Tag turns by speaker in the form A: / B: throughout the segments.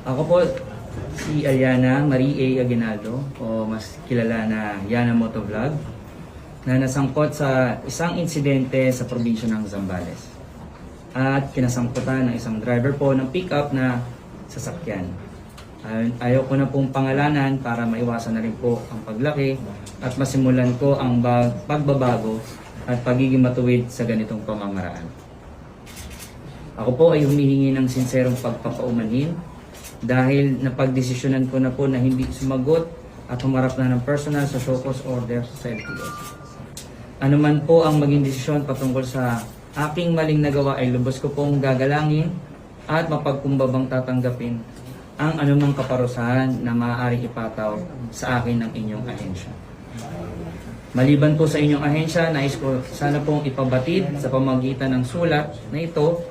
A: Ako po si Aliana Marie A. Aguinaldo o mas kilala na Yana Motovlog na nasangkot sa isang insidente sa probinsya ng Zambales at kinasangkutan ng isang driver po ng pickup na sasakyan. Ay- Ayaw ko na pong pangalanan para maiwasan na rin po ang paglaki at masimulan ko ang ba- pagbabago at pagiging matuwid sa ganitong pamamaraan. Ako po ay humihingi ng sinserong pagpapaumanhin dahil napagdesisyonan ko na po na hindi sumagot at humarap na ng personal sa show cause order sa LTO. Ano man po ang maging desisyon patungkol sa aking maling nagawa ay lubos ko pong gagalangin at mapagkumbabang tatanggapin ang anumang kaparusahan na maaaring ipataw sa akin ng inyong ahensya. Maliban po sa inyong ahensya, nais ko sana pong ipabatid sa pamagitan ng sulat na ito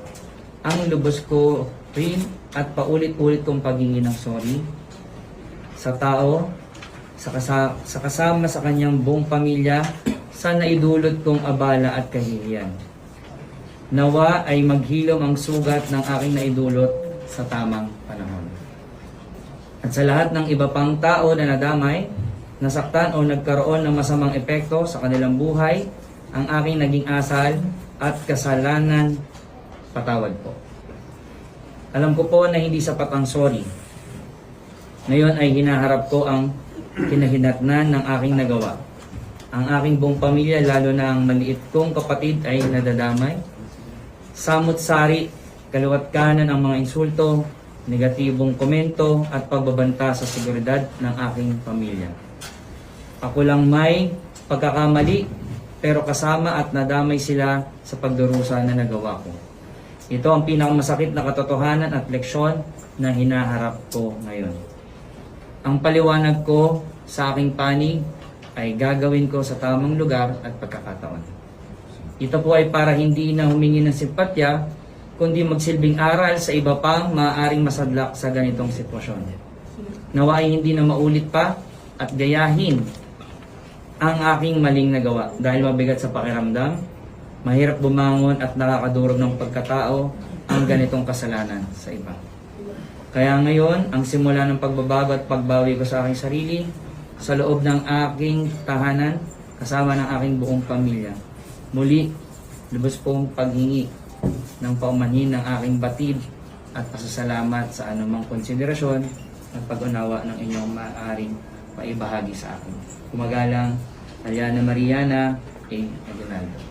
A: ang lubos ko rin at paulit-ulit kong paghingi ng sorry sa tao, sa, kasa- sa kasama sa kanyang buong pamilya, sa naidulot kong abala at kahihiyan. Nawa ay maghilom ang sugat ng aking naidulot sa tamang panahon. At sa lahat ng iba pang tao na nadamay, nasaktan o nagkaroon ng masamang epekto sa kanilang buhay, ang aking naging asal at kasalanan, patawad po. Alam ko po na hindi sapat ang sorry. Ngayon ay hinaharap ko ang kinahinatnan ng aking nagawa. Ang aking buong pamilya, lalo na ang maliit kong kapatid ay nadadamay. Samot-sari, kaliwat kanan ang mga insulto, negatibong komento at pagbabanta sa seguridad ng aking pamilya. Ako lang may pagkakamali pero kasama at nadamay sila sa pagdurusa na nagawa ko. Ito ang pinakamasakit na katotohanan at leksyon na hinaharap ko ngayon. Ang paliwanag ko sa aking panig ay gagawin ko sa tamang lugar at pagkakataon. Ito po ay para hindi na humingi ng simpatya, kundi magsilbing aral sa iba pang maaaring masadlak sa ganitong sitwasyon. Nawa ay hindi na maulit pa at gayahin ang aking maling nagawa dahil mabigat sa pakiramdam, mahirap bumangon at nakakadurog ng pagkatao ang ganitong kasalanan sa iba. Kaya ngayon, ang simula ng pagbabago at pagbawi ko sa aking sarili, sa loob ng aking tahanan, kasama ng aking buong pamilya. Muli, lubos pong paghingi ng paumanhin ng aking batid at pasasalamat sa anumang konsiderasyon at pag-unawa ng inyong maaaring paibahagi sa akin. Kumagalang, Aliana Mariana A. Aguinaldo.